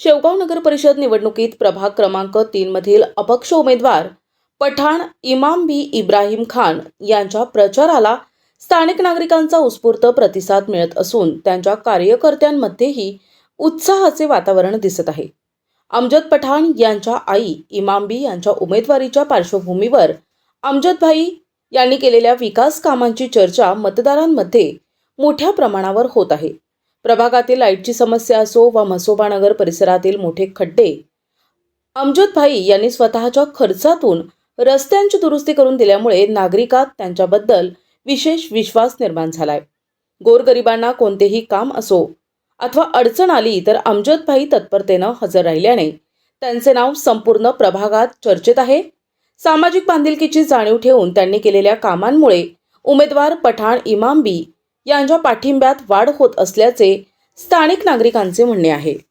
शेवगाव नगर परिषद निवडणुकीत प्रभाग क्रमांक तीन मधील अपक्ष उमेदवार पठाण इमाम बी इब्राहिम खान यांच्या प्रचाराला स्थानिक नागरिकांचा उत्स्फूर्त प्रतिसाद मिळत असून त्यांच्या कार्यकर्त्यांमध्येही उत्साहाचे वातावरण दिसत आहे. अमजद पठाण यांच्या आई इमामबी यांच्या उमेदवारीच्या पार्श्वभूमीवर अमजदभाई यांनी केलेल्या विकास कामांची चर्चा मतदारांमध्ये मोठ्या प्रमाणावर होत आहे. प्रभागातील लाईटची समस्या असो वा म्हसोबा नगर परिसरातील मोठे खड्डे अमजद भाई यांनी स्वतःच्या खर्चातून रस्त्यांची दुरुस्ती करून दिल्यामुळे नागरिकात त्यांच्याबद्दल विशेष विश्वास निर्माण झालाय. गोरगरिबांना कोणतेही काम असो अथवा अडचण आली तर अमजद भाई तत्परतेनं हजर राहिल्याने त्यांचे नाव संपूर्ण प्रभागात चर्चेत आहे. सामाजिक बांधिलकीची जाणीव ठेवून त्यांनी केलेल्या कामांमुळे उमेदवार पठाण इमामबी यांच्या पाठिंब्यात वाढ होत असल्याचे स्थानिक नागरिकांचे म्हणणे आहे.